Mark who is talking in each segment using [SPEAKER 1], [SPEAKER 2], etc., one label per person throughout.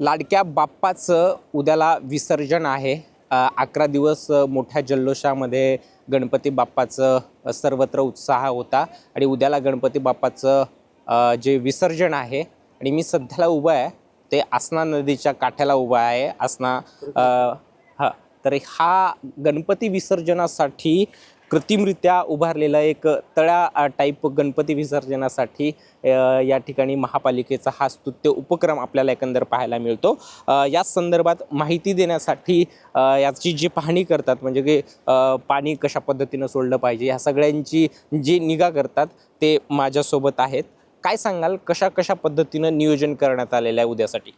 [SPEAKER 1] लाडक्या बाप्पाचं उद्याला विसर्जन आहे. अकरा दिवस मोठ्या जल्लोषामध्ये गणपती बाप्पाचं सर्वत्र उत्साह होता. आणि उद्याला गणपती बाप्पाचं जे विसर्जन आहे आणि मी सध्याला उभा आहे ते आसना नदीच्या काठ्याला उभा आहे. आसना अ, हा तर हा गणपती विसर्जनासाठी कृत्रिमरित्या उभारलेला एक तळ्या टाईप गणपती विसर्जनासाठी या ठिकाणी महापालिकेचा हा स्तुत्य उपक्रम आपल्याला एकंदर पाहायला मिळतो. याच या संदर्भात माहिती देण्यासाठी याची जी पाहणी करतात म्हणजे की पाणी कशा पद्धतीनं सोडलं पाहिजे ह्या सगळ्यांची जी निगा करतात ते माझ्यासोबत आहेत. काय सांगाल कशा कशा पद्धतीनं नियोजन करण्यात आलेलं आहे उद्यासाठी?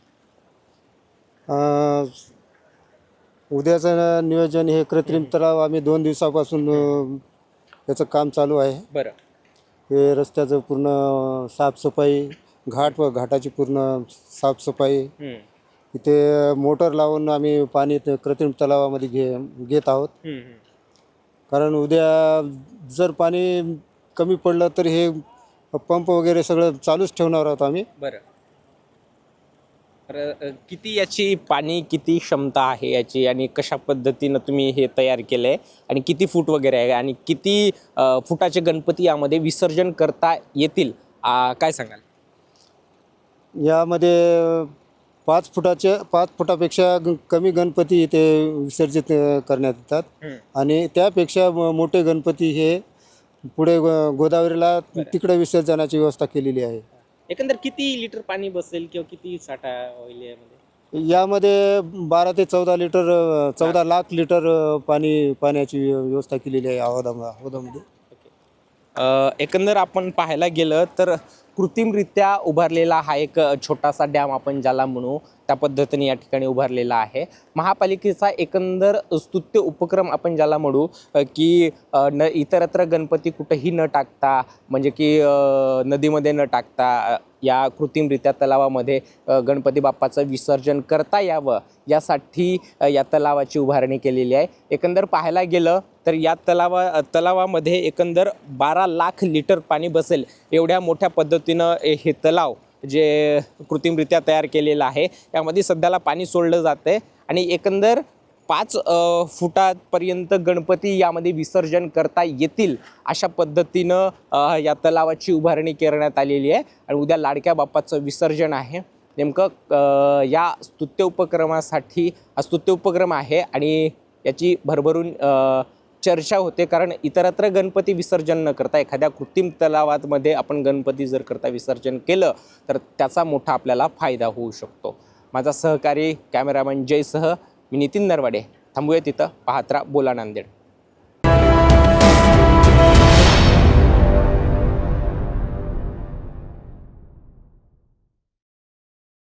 [SPEAKER 2] उद्याचं नियोजन हे कृत्रिम तलाव आम्ही दोन दिवसापासून याचं काम चालू आहे.
[SPEAKER 1] बरं.
[SPEAKER 2] हे रस्त्याचं पूर्ण साफसफाई घाट व घाटाची पूर्ण साफसफाई. इथे मोटर लावून आम्ही पाणी ते कृत्रिम तलावामध्ये घे घेत आहोत. कारण उद्या जर पाणी कमी पडलं तर हे पंप वगैरे सगळं चालूच ठेवणार आहोत आम्ही.
[SPEAKER 1] बरं. तर किती याची पाणी किती क्षमता आहे याची आणि कशा पद्धतीनं तुम्ही हे तयार केलं आहे आणि किती फूट वगैरे आहे? आणि किती फुटाचे गणपती यामध्ये विसर्जन करता येतील? काय सांगाल?
[SPEAKER 2] यामध्ये पाच फुटाचे पाच फुटापेक्षा कमी गणपती इथे विसर्जित करण्यात येतात. आणि त्यापेक्षा मोठे गणपती हे पुढे गोदावरीला तिकडे विसर्जनाची व्यवस्था केलेली आहे.
[SPEAKER 1] एकंदर किती लिटर पाणी बसेल किंवा किती साठा होईल यामध्ये?
[SPEAKER 2] यामध्ये बारा ते चौदा लिटर चौदा लाख लिटर अ, पाणी पाण्याची व्यवस्था केलेली आहे हौदा हौदामध्ये
[SPEAKER 1] एकंदर आपण पाहायला गेलं तर कृत्रिमरित्या उभारलेला हा एक छोटासा डॅम आपण ज्याला म्हणू त्या पद्धतीने या ठिकाणी उभारलेला आहे. महापालिकेचा एकंदर स्तुत्य उपक्रम आपण ज्याला म्हणू की न इतरत्र गणपती कुठेही न टाकता म्हणजे की नदीमध्ये न टाकता या कृत्रिमरित्या तलावामध्ये गणपती बाप्पाचं विसर्जन करता यावं यासाठी या तलावाची उभारणी केलेली आहे. एकंदर पाहायला गेलं तर या तलावा तलावामध्ये एकंदर बारा लाख लिटर पाणी बसेल. एवढ्या मोठ्या पद्धतीनं हे तलाव जे कृत्रिमरित्या तयार केलेलं आहे यामध्ये सध्याला पाणी सोडलं जातं आहे आणि एकंदर पाच फुटापर्यंत गणपती यामध्ये विसर्जन करता येतील अशा पद्धतीनं या तलावाची उभारणी करण्यात आलेली आहे आणि उद्या लाडक्या बाप्पाचं विसर्जन आहे. नेमकं या स्तुत्य उपक्रमासाठी स्तुत्य उपक्रम आहे आणि याची भरभरून चर्चा होते कारण इतरत्र गणपती विसर्जन न करता एखाद्या कृत्रिम तलावामध्ये आपण गणपती जर करता विसर्जन केलं तर त्याचा मोठा आपल्याला फायदा होऊ शकतो. माझा सहकारी कॅमेरामॅन जयसह मी नितीन नरवाडे. थांबूया तिथं. पाहत्रा बोला नांदेड.